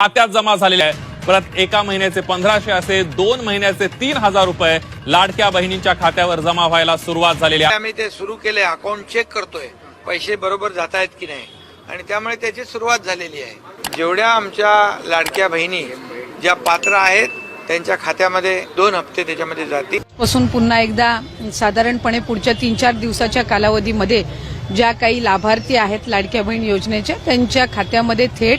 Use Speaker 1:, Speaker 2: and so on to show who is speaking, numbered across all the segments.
Speaker 1: खात्यात जमा झालेले आहे परत एका महिन्याचे पंधराशे असे दोन महिन्याचे तीन हजार रुपये लाडक्या बहिणींच्या खात्यावर जमा व्हायला सुरुवात झालेली आहे.
Speaker 2: आम्ही ते सुरू केले अकाउंट चेक करतोय. पैसे बरोबर जात आहेत की नाही? आणि त्यामुळे त्याची सुरुवात झालेली आहे. जेवढ्या आमच्या लाडक्या बहिणी ज्या पात्र आहेत त्यांच्या खात्यामध्ये दोन हप्ते त्याच्यामध्ये जातील.
Speaker 3: पासून पुन्हा एकदा साधारणपणे पुढच्या तीन चार दिवसाच्या कालावधीमध्ये ज्या काही लाभार्थी आहेत लाडक्या बहीण योजनेच्या त्यांच्या खात्यामध्ये थेट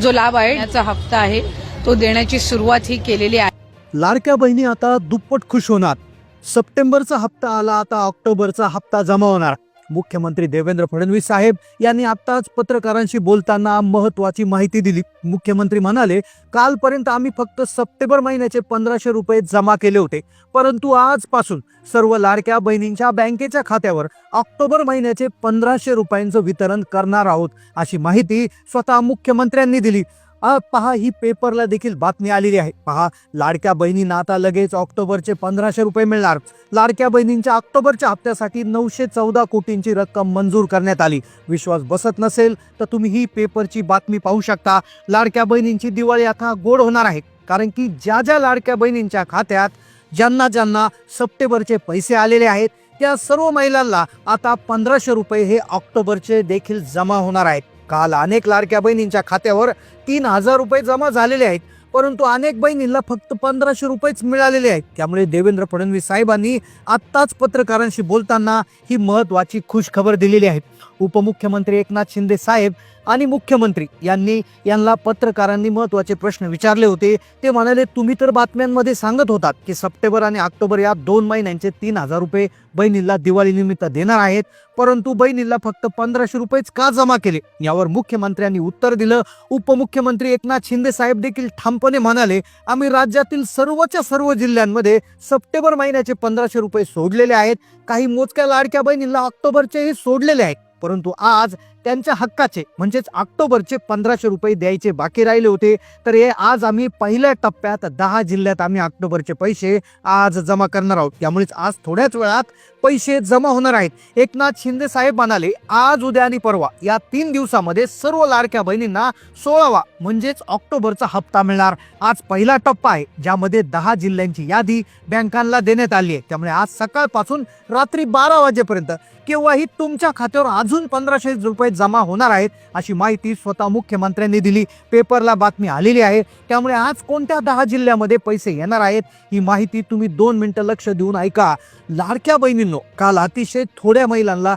Speaker 3: जो लाभ आहे याचा हप्ता आहे तो देण्याची सुरुवात ही केलेली आहे.
Speaker 4: लाडक्या बहिणी आता दुप्पट खुश होणार. सप्टेंबरचा हप्ता आला आता ऑक्टोबरचा हप्ता जमा होणार. मुख्यमंत्री देवेंद्र फडणवीस साहेब यांनी आताच पत्रकारांशी बोलताना महत्वाची माहिती दिली. मुख्यमंत्री म्हणाले कालपर्यंत आम्ही फक्त सप्टेंबर महिन्याचे पंधराशे रुपये जमा केले होते. परंतु आजपासून सर्व लाडक्या बहिणींच्या बँकेच्या खात्यावर ऑक्टोबर महिन्याचे पंधराशे रुपयांचं वितरण करणार आहोत अशी माहिती स्वतः मुख्यमंत्र्यांनी दिली. पहा ही पेपरला देखील बातमी आलेली आहे. पहा लाडक्या बहिणींना आता लगेच ऑक्टोबरचे पंधराशे रुपये मिळणार. लाडक्या बहिणींच्या ऑक्टोबरच्या हप्त्यासाठी नऊशे चौदा कोटींची रक्कम मंजूर करण्यात आली. विश्वास बसत नसेल तर तुम्ही ही पेपरची बातमी पाहू शकता. लाडक्या बहिणींची दिवाळी आता गोड होणार आहे. कारण की ज्या ज्या लाडक्या बहिणींच्या खात्यात ज्यांना ज्यांना सप्टेंबरचे पैसे आलेले आहेत त्या सर्व महिलांना आता पंधराशे रुपये हे ऑक्टोबरचे देखील जमा होणार आहेत. काल अनेक लाडक्या बहिणींच्या खात्यावर तीन हजार रुपये जमा झालेले आहेत परंतु अनेक बहिणींना फक्त पंधराशे रुपयेच मिळालेले आहेत. त्यामुळे देवेंद्र फडणवीस साहेबांनी आत्ताच पत्रकारांशी बोलताना ही महत्वाची खुशखबर दिलेली आहे. उपमुख्यमंत्री एकनाथ शिंदे साहेब आणि मुख्यमंत्री यांनी यांना पत्रकारांनी महत्त्वाचे प्रश्न विचारले होते. ते म्हणाले तुम्ही तर बातम्यांमध्ये सांगत होतात की सप्टेंबर आणि ऑक्टोबर या दोन महिन्यांचे तीन हजार रुपये बहिणीला दिवाळीनिमित्त देणार आहेत. परंतु बहिणीला फक्त पंधराशे रुपयेच का जमा केले? यावर मुख्यमंत्र्यांनी उत्तर दिलं. उपमुख्यमंत्री एकनाथ शिंदे साहेब देखील ठामपणे म्हणाले आम्ही राज्यातील सर्वच्या सर्व जिल्ह्यांमध्ये सप्टेंबर महिन्याचे पंधराशे रुपये सोडलेले आहेत. काही मोजक्या लाडक्या बहिणींना ऑक्टोबरचेही सोडलेले आहेत. परंतु आज त्यांच्या हक्काचे म्हणजेच ऑक्टोबरचे पंधराशे रुपये द्यायचे बाकी राहिले होते. तर हे आज आम्ही पहिल्या टप्प्यात दहा जिल्ह्यात आम्ही ऑक्टोबरचे पैसे आज जमा करणार आहोत. त्यामुळेच आज थोड्याच वेळात पैसे जमा होणार आहेत. एकनाथ शिंदे साहेब म्हणाले आज उद्या आणि परवा या तीन दिवसामध्ये सर्व लाडक्या बहिणींना सोळावा म्हणजेच ऑक्टोबरचा हप्ता मिळणार. आज पहिला टप्पा आहे ज्यामध्ये दहा जिल्ह्यांची यादी बँकांना देण्यात आली आहे. त्यामुळे आज सकाळपासून रात्री बारा वाजेपर्यंत केव्हाही तुमच्या खात्यावर अजून पंधराशे रुपये जमा होणार आहेत अशी माहिती स्वतः मुख्यमंत्र्यांनी दिली. पेपरला बातमी आलेली आहे. त्यामुळे आज कोणत्या दहा जिल्ह्यामध्ये पैसे येणार आहेत? ही माहिती तुम्ही दोन मिनिटं लक्ष देऊन ऐका. लाडक्या बहिणींनो काल अतिशय थोड्या महिलांना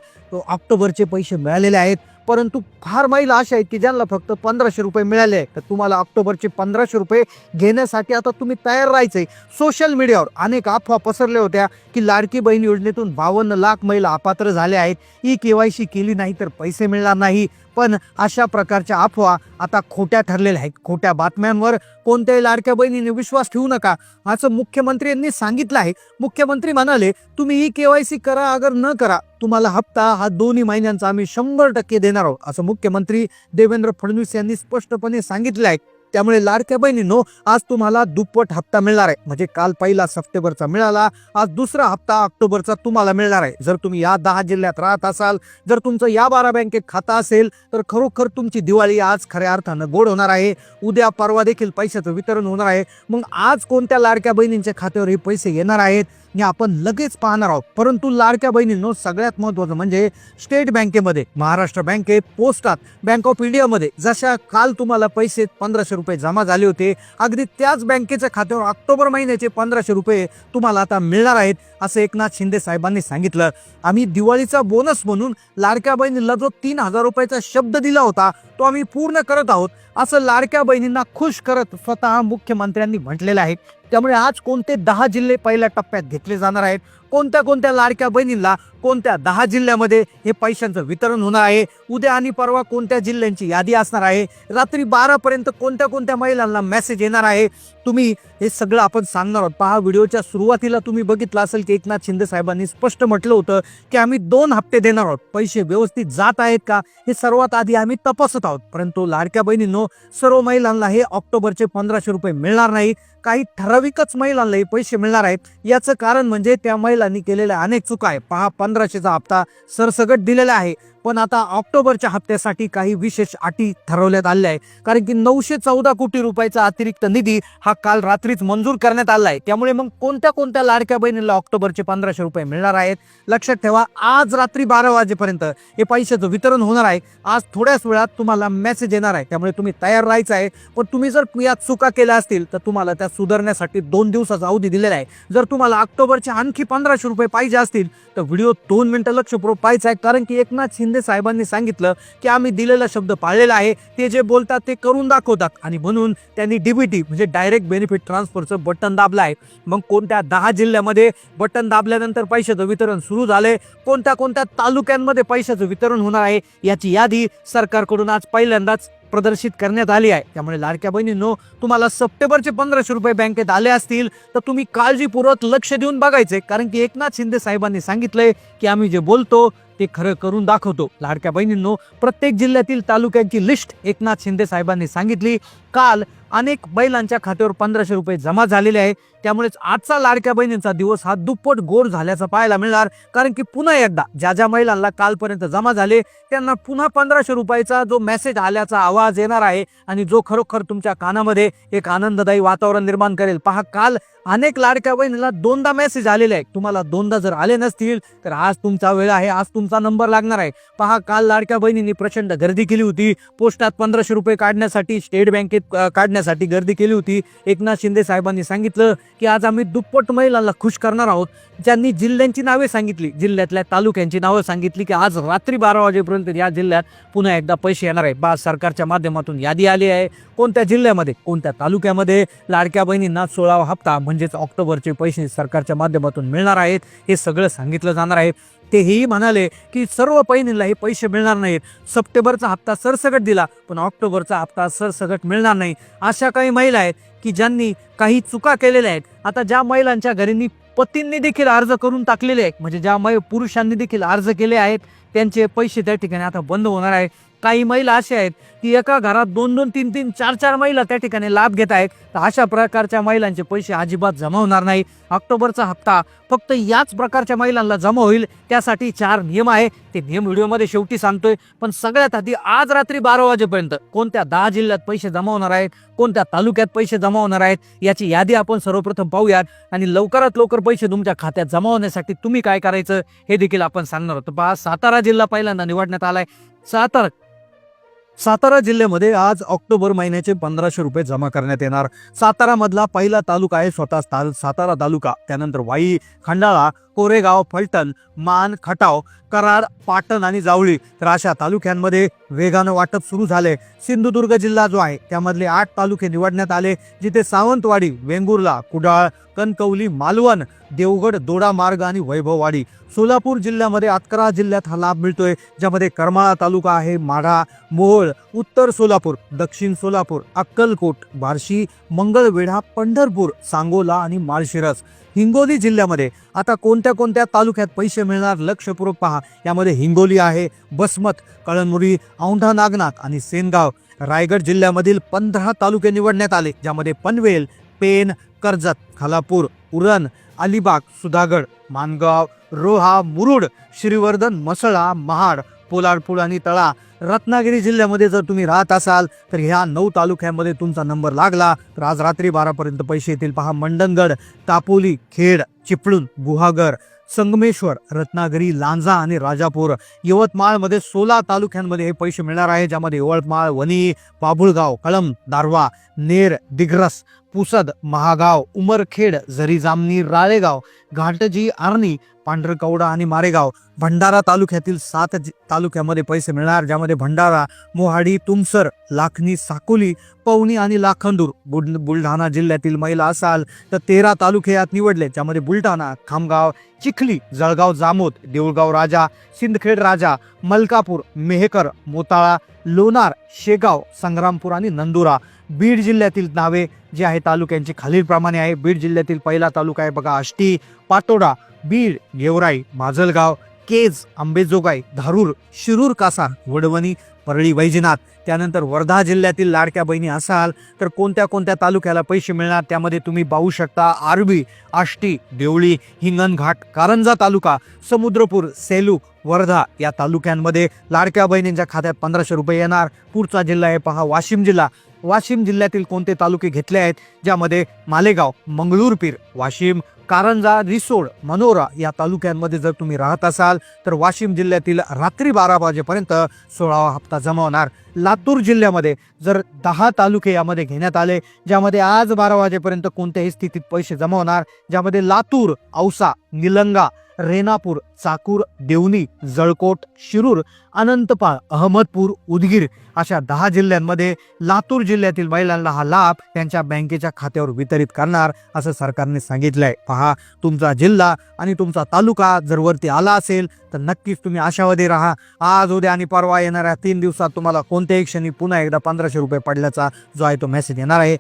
Speaker 4: ऑक्टोबरचे पैसे मिळालेले आहेत. परंतु फार महिला अशा आहेत की ज्यांना फक्त पंधराशे रुपये मिळाले आहेत. तर तुम्हाला ऑक्टोबरचे पंधराशे रुपये घेण्यासाठी आता तुम्ही तयार राहायचंय. सोशल मीडियावर अनेक अफवा पसरल्या होत्या की लाडकी बहीण योजनेतून बावन्न लाख महिला अपात्र झाल्या आहेत. ई के वाय सी केली नाही तर पैसे मिळणार नाही. पण अशा प्रकारच्या अफवा आता खोट्या ठरलेल्या आहेत. खोट्या बातम्यांवर कोणत्याही लाडक्या बहिणीने विश्वास ठेवू नका असं मुख्यमंत्री यांनी सांगितलं आहे. मुख्यमंत्री म्हणाले तुम्ही ई केवायसी करा अगर न करा तुम्हाला हप्ता हा दोन्ही महिन्यांचा आम्ही शंभर टक्के देणार आहोत. असं मुख्यमंत्री देवेंद्र फडणवीस यांनी स्पष्टपणे सांगितलं आहे. त्यामुळे लाडक्या बहिणींनो आज तुम्हाला दुप्पट हप्ता मिळणार आहे. म्हणजे काल पहिला सप्टेंबरचा मिळाला आज दुसरा हप्ता ऑक्टोबरचा तुम्हाला मिळणार आहे. जर तुम्ही या दहा जिल्ह्यात राहत असाल जर तुमचं या बारा बँकेत खातं असेल तर खरोखर तुमची दिवाळी आज खऱ्या अर्थानं गोड होणार आहे. उद्या परवा देखील पैशाचं वितरण होणार आहे. मग आज कोणत्या लाडक्या बहिणींच्या खात्यावर हे पैसे येणार आहेत? हे आपण लगेच पाहणार आहोत. परंतु लाडक्या बहिणींनो सगळ्यात महत्वाचं म्हणजे स्टेट बँकेमध्ये महाराष्ट्र बँकेत पोस्टात बँक ऑफ इंडियामध्ये जशा काल तुम्हाला पैसे पंधराशे रुपये जमा झाले होते अगदी त्याच बँकेच्या खात्यावर ऑक्टोबर महिन्याचे पंधराशे रुपये तुम्हाला आता मिळणार आहेत असं एकनाथ शिंदे साहेबांनी सांगितलं. आम्ही दिवाळीचा बोनस म्हणून लाडक्या बहिणीला जो तीन हजार रुपयाचा शब्द दिला होता तो आम्ही पूर्ण करत आहोत असं लाडक्या बहिणींना खुश करत स्वतः मुख्यमंत्र्यांनी म्हटलेलं आहे. त्यामुळे आज कोणते दहा जिल्हे पहिल्या टप्प्यात घेतले जाणार आहेत? कोणत्या कोणत्या लाडक्या बहिणींना कोणत्या दहा जिल्ह्यामध्ये हे पैशांचं वितरण होणार आहे? उद्या आणि परवा कोणत्या जिल्ह्यांची यादी असणार आहे? रात्री बारापर्यंत कोणत्या कोणत्या महिलांना मेसेज येणार आहे? तुम्ही हे सगळं आपण सांगणार आहोत. पहा व्हिडिओच्या सुरुवातीला तुम्ही बघितलं असेल की एकनाथ शिंदे साहेबांनी स्पष्ट म्हटलं होतं की आम्ही दोन हप्ते देणार आहोत. पैसे व्यवस्थित जात आहेत का? हे सर्वात आधी आम्ही तपासत आहोत. परंतु लाडक्या बहिणींनो सर्व महिलांना हे ऑक्टोबरचे पंधराशे रुपये मिळणार नाही. काही ठराविकच महिलांना हे पैसे मिळणार आहेत. याचं कारण म्हणजे त्या महिला महिलांनी केलेल्या अनेक चुका आहे. पहा पंधराशेचा हप्ता सरसगट दिलेला आहे. पण आता ऑक्टोबरच्या हप्त्यासाठी काही विशेष अटी ठरवण्यात आल्या आहे कारण की नऊशे चौदा कोटी रुपयाचा अतिरिक्त निधी हा काल रात्रीच मंजूर करण्यात आला आहे त्यामुळे मग कोणत्या कोणत्या लाडक्या बहिणीला ऑक्टोबरचे पंधराशे रुपये मिळणार आहेत? लक्षात ठेवा आज रात्री बारा वाजेपर्यंत हे पैशाचं वितरण होणार आहे. आज थोड्याच वेळात तुम्हाला मेसेज येणार आहे. त्यामुळे तुम्ही तयार राहायचं आहे. पण तुम्ही जर यात चुका केल्या असतील तर तुम्हाला त्या सुधारण्यासाठी दोन दिवसाचा अवधी दिलेला आहे. जर तुम्हाला ऑक्टोबरचे आणखी पंधराशे रुपये पाहिजे असतील तर व्हिडिओ दोन मिनिटं लक्षपूर्वक पाहायचा आहे. कारण की एकनाथ शिंदे शिंदे साहेबांनी सांगितलं की आम्ही दिलेला शब्द पाळलेला आहे ते जे बोलतात ते करून दाखवतात. आणि म्हणून त्यांनी डीबीटी म्हणजे डायरेक्ट बेनिफिट ट्रान्सफरचं बटन दाबलं आहे. मग कोणत्या दहा जिल्ह्यामध्ये बटन दाबल्यानंतर पैशाचं वितरण सुरू झालंय? कोणत्या कोणत्या तालुक्यांमध्ये पैशाचं वितरण होणार आहे? याची यादी सरकारकडून आज पहिल्यांदाच प्रदर्शित करण्यात आली आहे. त्यामुळे लाडक्या बहिणींनो तुम्हाला सप्टेंबरचे पंधराशे रुपये बँकेत आले असतील तर तुम्ही काळजीपूर्वक लक्ष देऊन बघायचे कारण की एकनाथ शिंदे साहेबांनी सांगितलंय की आम्ही जे बोलतो ते खरं करून दाखवतो. लाडक्या बहिणींनो प्रत्येक जिल्ह्यातील तालुक्यांची लिस्ट एकनाथ शिंदे साहेबांनी सांगितली. काल अनेक बैलांच्या खात्यावर पंधराशे रुपये जमा झालेले आहे. त्यामुळेच आजचा लाडक्या बहिणींचा दिवस हा दुप्पट गोर झाल्याचा पाहायला मिळणार. कारण की पुन्हा एकदा ज्या ज्या महिलांना कालपर्यंत जमा झाले त्यांना पुन्हा पंधराशे रुपयाचा जो मेसेज आल्याचा आवाज येणार आहे आणि जो खरोखर तुमच्या कानामध्ये एक आनंददायी वातावरण निर्माण करेल. पहा काल अनेक लाडक्या बहिणीला दोनदा मेसेज आलेले आहे तुम्हाला दोनदा जर आले नसतील तर आज तुमचा वेळ आहे आज तुमचा नंबर लागणार आहे. पहा काल लाडक्या बहिणींनी प्रचंड गर्दी केली होती. पोस्टात पंधराशे रुपये काढण्यासाठी स्टेट बँकेत काढण्यासाठी करण्यासाठी गर्दी केली होती. एकनाथ शिंदे साहेबांनी सांगितलं की आज आम्ही दुप्पट महिलांना खुश करणार आहोत. ज्यांनी जिल्ह्यांची नावे सांगितली जिल्ह्यातल्या तालुक्यांची नावं सांगितली की आज रात्री बारा वाजेपर्यंत या जिल्ह्यात पुन्हा एकदा पैसे येणार आहे बा सरकारच्या माध्यमातून यादी आली आहे. कोणत्या जिल्ह्यामध्ये कोणत्या तालुक्यामध्ये लाडक्या बहिणींना सोळावा हप्ता म्हणजेच ऑक्टोबरचे पैसे सरकारच्या माध्यमातून मिळणार आहेत हे सगळं सांगितलं जाणार आहे. तेही म्हणाले की सर्व बहिणींना हे पैसे मिळणार नाहीत. सप्टेंबरचा हप्ता सरसकट दिला पण ऑक्टोबरचा हप्ता सरसकट मिळणार नाही. अशा काही महिला आहेत की ज्यांनी काही चुका केलेल्या आहेत. आता ज्या महिलांच्या घरींनी पतींनी देखील अर्ज करून टाकलेले आहेत म्हणजे ज्या मै पुरुषांनी देखील अर्ज केले आहेत त्यांचे पैसे त्या ठिकाणी आता बंद होणार आहे. काही महिला अशा आहेत की एका घरात दोन दोन तीन तीन चार चार महिला त्या ठिकाणी लाभ घेत आहेत. तर अशा प्रकारच्या महिलांचे पैसे अजिबात जमा होणार नाही. ऑक्टोबरचा हप्ता फक्त याच प्रकारच्या महिलांना जमा होईल त्यासाठी चार नियम आहे. ते नियम व्हिडिओमध्ये शेवटी सांगतोय पण सगळ्यात आधी आज रात्री बारा वाजेपर्यंत कोणत्या दहा जिल्ह्यात पैसे जमा होणार आहेत कोणत्या तालुक्यात पैसे जमा होणार आहेत याची यादी आपण सर्वप्रथम पाहूयात. आणि लवकरात लवकर पैसे तुमच्या खात्यात जमा होण्यासाठी तुम्ही काय करायचं हे देखील आपण सांगणार आहोत. पहा सातारा जिल्हा पहिल्यांदा निवडण्यात आलाय. सातारा सातारा जिल्ह्यामध्ये आज ऑक्टोबर महिन्याचे पंधराशे रुपये जमा करण्यात येणार. सातारामधला पहिला तालुका आहे स्वतः ताल सातारा तालुका. त्यानंतर वाई खंडाळा कोरेगाव फलटण मान खटाव कराड पाटण आणि जावळी तर अशा तालुक्यांमध्ये वेगानं वाटप सुरू झाले. सिंधुदुर्ग जिल्हा जो आहे त्यामधले आठ तालुके निवडण्यात आले जिथे सावंतवाडी वेंगुर्ला कुडाळ कणकवली मालवण देवगड दोडा मार्ग आणि वैभववाडी. सोलापूर जिल्ह्यामध्ये अकरा जिल्ह्यात हा लाभ मिळतोय ज्यामध्ये करमाळा तालुका आहे माढा मोहोळ उत्तर सोलापूर दक्षिण सोलापूर अक्कलकोट बार्शी मंगळवेढा पंढरपूर सांगोला आणि माळशिरस. हिंगोली जिल्ह्यामध्ये. आता कोणत्या कोणत्या तालुक्यात पैसे मिळणार? लक्षपूर्वक पहा. यामध्ये हिंगोली आहे बसमत कळनमुरी औंढा नागनाथ आणि सेनगाव. रायगड जिल्ह्यामधील पंधरा तालुके निवडण्यात आले ज्यामध्ये पनवेल पेन कर्जत खालापूर उरण अलिबाग सुधागड मानगाव रोहा मुरुड श्रीवर्धन मसळा महाड पोलारपूर आणि तळा रत्नागिरी जिल्ह्यामध्ये जर तुम्ही राहत असाल तर ह्या नऊ तालुक्यांमध्ये तुमचा नंबर लागला. तर आज रात्री बारापर्यंत पैसे येतील. पहा मंडणगड तापोली खेड चिपळूण गुहागर संगमेश्वर रत्नागिरी लांजा आणि राजापूर. यवतमाळमध्ये सोळा तालुक्यांमध्ये हे पैसे मिळणार आहे ज्यामध्ये यवतमाळ वणी बाभुळगाव कळम दारवा नेर दिग्रस पुसद महागाव उमरखेड झरी जामनी राळेगाव घाटजी आर्णी पांढरकवडा आणि मारेगाव भंडारा तालुक्यातील सात तालुक्यामध्ये पैसे मिळणार ज्यामध्ये भंडारा मोहाडी तुमसर लाखनी साकोली पवनी आणि लाखंदूर बुल बुलढाणा जिल्ह्यातील महिला असाल तर तेरा तालुके यात निवडले ज्यामध्ये बुलढाणा खामगाव चिखली जळगाव जामोद देऊळगाव राजा सिंदखेड राजा मलकापूर मेहकर मोताळा लोणार शेगाव संग्रामपूर आणि नंदुरा बीड जिल्ह्यातील नावे जे आहे तालुक्यांची खालीलप्रमाणे आहे. बीड जिल्ह्यातील पहिला तालुका आहे बघा आष्टी पाटोडा बीड गेवराई माजलगाव केज आंबेजोगाई धारूर शिरूर कासा वडवणी परळी वैजनाथ. त्यानंतर वर्धा जिल्ह्यातील लाडक्या बहिणी असाल तर कोणत्या कोणत्या तालुक्याला पैसे मिळणार त्यामध्ये तुम्ही पाहू शकता. आरबी आष्टी देवळी हिंगणघाट कारंजा तालुका समुद्रपूर सेलू वर्धा या तालुक्यांमध्ये लाडक्या बहिणींच्या खात्यात पंधराशे रुपये येणार. पुढचा जिल्हा आहे पहा वाशिम जिल्हा. वाशिम जिल्ह्यातील कोणते तालुके घेतले आहेत? ज्यामध्ये मालेगाव मंगळूरपीर वाशिम कारंजा रिसोड मनोरा या तालुक्यांमध्ये जर तुम्ही राहत असाल तर वाशिम जिल्ह्यातील रात्री बारा वाजेपर्यंत सोळावा हप्ता जमा होणार लातूर जिल्ह्यामध्ये जर दहा तालुके यामध्ये घेण्यात आले ज्यामध्ये आज बारा वाजेपर्यंत कोणत्याही स्थितीत पैसे जमा होणार ज्यामध्ये लातूर औसा निलंगा रेणापूर चाकूर देवणी जळकोट शिरूर अनंतपाळ अहमदपूर उदगीर अशा दहा जिल्ह्यांमध्ये लातूर जिल्ह्यातील महिलांना हा लाभ त्यांच्या बँकेच्या खात्यावर वितरित करणार असं सरकारने सांगितलंय. पहा तुमचा जिल्हा आणि तुमचा तालुका जर वरती आला असेल तर नक्कीच तुम्ही आशावादी राहा. आज उद्या आणि परवा येणाऱ्या तीन दिवसात तुम्हाला कोणत्याही क्षणी पुन्हा एकदा पंधराशे रुपये पडल्याचा जो आहे तो मेसेज येणार आहे.